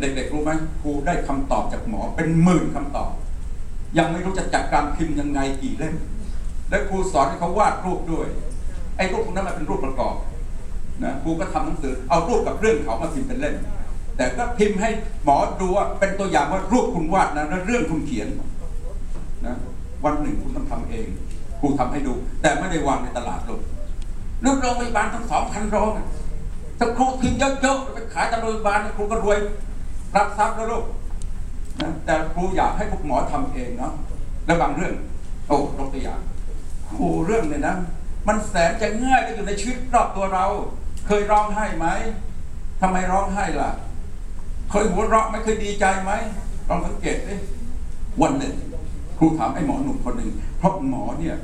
เด็กๆรู้ไหมครูได้คำตอบจากหมอเป็นหมื่นคำตอบ ยังไม่รู้จะจัดการพิมพ์ยังไงกี่เล่มและครูสอนให้เขาวาดรูปด้วย ไอ้รูปพวกนั้นมันเป็นรูปประกอบนะครูก็ทำหนังสือเอารูปกับเรื่องเขามาพิมพ์เป็นเล่มแต่ก็พิมพ์ให้หมอดูว่าเป็นตัวอย่างว่ารูปคุณวาดนะและเรื่องคุณเขียนนะวันหนึ่งคุณต้องทำเองครูทำให้ดู แต่ไม่ได้วางในตลาดโลกนึกโรงพยาบาลทั้งสองพันโรงอะถ้าครูพิมพ์เยอะๆไปขายตามโรงพยาบาลครูก็รวย รับทรัพย์แล้วลูกนะแต่ครูอยากให้พวกหมอทำเองเนาะและบางเรื่อง โอ้ยกตัวอย่างครูเรื่องเนี่ยนะ มันแสนจะง่ายก็อยู่ในชีวิตรอบตัวเรา เคยร้องไห้ไหมทำไมร้องไห้ล่ะ เคยหัวเราะไม่เคยดีใจไหมลองสังเกตดิวันหนึ่ง ครูถามไอ้หมอหนุ่มคนหนึ่งเพราะหมอเนี่ย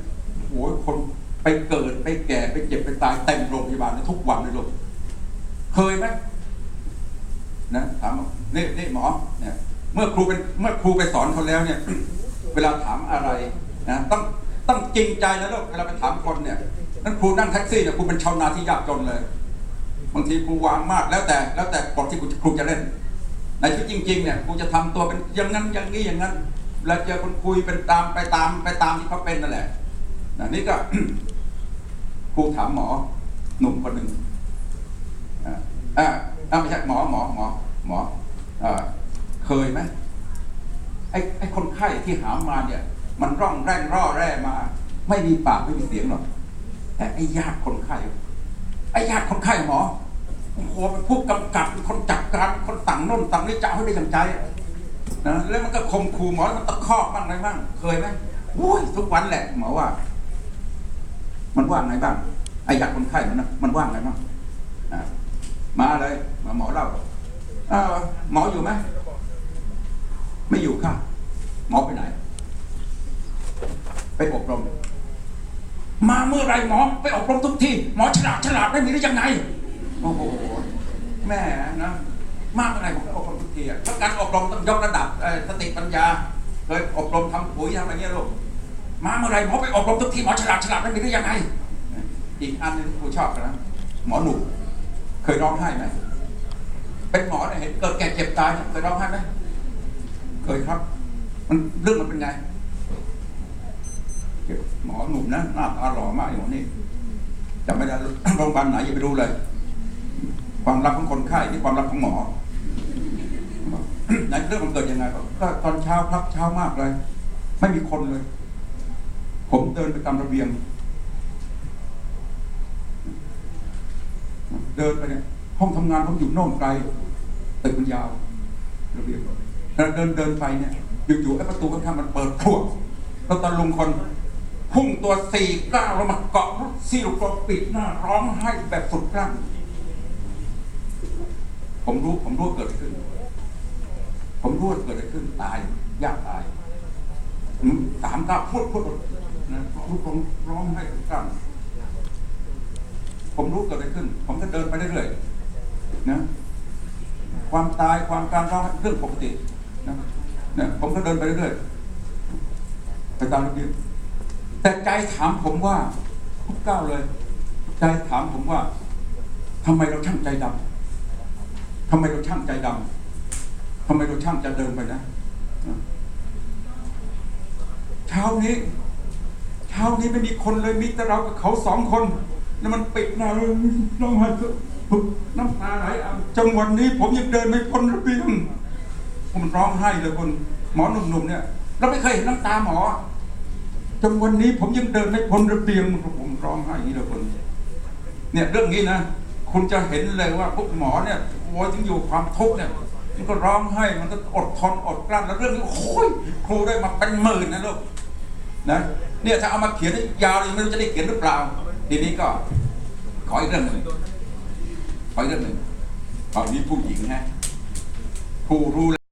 โอ้ยคนไปเกิดไปแก่ไปเจ็บไปตายเต็มโรงพยาบาลทุกวันเลยลูกเคยไหม นะถามนี่นี่หมอเนี่ยเมื่อครูเป็นเมื่อครูไปสอนเขาแล้วเนี่ย เวลาถามอะไรนะต้องต้องจริงใจนะลูกเวลาไปถามคนเนี่ยนั่นครูนั่งแท็กซี่เนี่ยครูเป็นชาวนาที่ยากจนเลยบางทีครูวางมากแล้วแต่แล้วแต่บทที่ครูจะเล่น ในชีวิตจริง ๆ เนี่ยครูจะทำตัวเป็นอย่างนั้นอย่างนี้อย่างนั้นแล้วเจอคนคุยเป็นตามไปตามไปตามที่เขาเป็นนั่นแหละนี่ก็ครูถามหมอหนุ่มคนหนึ่งอ่าอ่าอ่าไม่ใช่หมอหมอหมอ หมออเคยไหมไอ้ไอ้คนไข้ที่หามาเนี่ย มันร่องแร่งร่อแร่มา ไม่มีปากไม่มีเสียงหรอกแต่ไอ้ญาติคนไข้ไอ้ญาติคนไข้หมอโอ้โหเป็นผู้กำกับเป็นคนจัดการเป็นคนสั่งโน่นสั่งนี่จะเอาให้ได้อย่างใจนะแล้วมันก็ข่มขู่หมอมันตะคอกบ้างอะไรบ้างเคยไหมอุ้ยทุกวันแหละหมอว่า มันว่าไงบ้างไอ้ญาติคนไข้มันนะมันว่าไงบ้างมาเลยมาหมอเล เออหมออยู่ไหมไม่อยู่ค่ะ หมอไปไหน ไปอบรม มาเมื่อไรหมอไปอบรมทุกทีหมอฉลาดฉลาดได้มีได้ยังไงโอ้โหแม่นะมากเมื่อไหรผมก็อบรมทุกทีอะเพราะการอบรมต้องยกระดับสติปัญญาเคยอบรมทำปุ๋ยทำอะไรเงี้ยลูกมาเมื่อไรหมอไปอบรมทุกทีหมอฉลาดฉลาดได้มีได้ยังไงอีกอันนึงครูชอบนะหมอหนุ่มเคยร้องไห้ไหม เป็นหมอเนี่ยเห็นเกิดแก่เจ็บตายเนี่ยเคยร้องไห้ไหมเคยครับ มันเรื่องมันเป็นไงหมอหนุ่มนะหน้าตาหล่อมากอ้หมอนี่จำไม่ได้โรงพยาบาลไหนอย่าไปดูเลย ความลับของคนไข้นี่ความลับของหมอไหนเรื่องมันเกิดยังไงก็ตอนเช้าพักเช้ามากเลย ไม่มีคนเลย ผมเดินไปตามระเบียง เดินไปเนี่ย ห้องทำงานผมอยู่โน่นไกลตึกมันยาวระเบียงแล้วเดินเดินไปเนี่ยอยู่ๆไอ้ประตูข้างๆมันเปิดพรวดแล้วตะลุงคนพุ่งตัวสี่ก้าวลงมาเกาะรถซี่ลูกกรปิดหน้าร้องไห้แบบสุดกลั้นผมรู้ผมรู้เกิดขึ้น ผมรู้ว่าเกิดอะไรขึ้นตายยากตายสามก้าวพูดพูดนะลูกกรงร้องไห้สุดกลั้นผมรู้เกิดอะไรขึ้น ผมก็เดินไปเรื่อยๆ นะความตายความการร้องเรื่องปกตินะเนี่ยผมก็เดินไปเรื่อยๆไปตามระเบียบแต่ใจถามผมว่าทุกก้าวเลย ใจถามผมว่าทำไมเราช่างใจดำทำไมเราช่างใจดำทำไมเราช่างจะเดินไปนะนะเช้านี้เช้านี้ไม่มีคนเลยมีแต่เรากับเขาสองคน แล้วมันปิดหน้าเลยร้องไห้ น้ำตาไหลจังวันนี้ผมยังเดินไม่พ้นระเบียงผมร้องไห้เลยคนหมอหนุ่มๆเนี่ย เราไม่เคยเห็นน้ำตาหมอจนวันนี้ผมยังเดินไม่พ้นระเบียงผมร้องไห้อย่างนี้เลยคนเนี่ยเรื่องนี้นะคุณจะเห็นเลยว่าพวกหมอเนี่ยโอ้ยถึงอยู่ความทุกข์เนี่ยมันก็ร้องไห้มันก็อดทนอดกลั้นแล้วเรื่องนี้โอ้ยครูได้มาเป็นหมื่นนะลูกนะเนี่ยถ้าเอามาเขียนยาวเลยไม่รู้จะได้เขียนหรือเปล่า ทีนี้ก็ขออีกเรื่องหนึ่ง ขออีกเรื่องหนึ่งตอนนี้ผู้หญิงฮะผู้รู้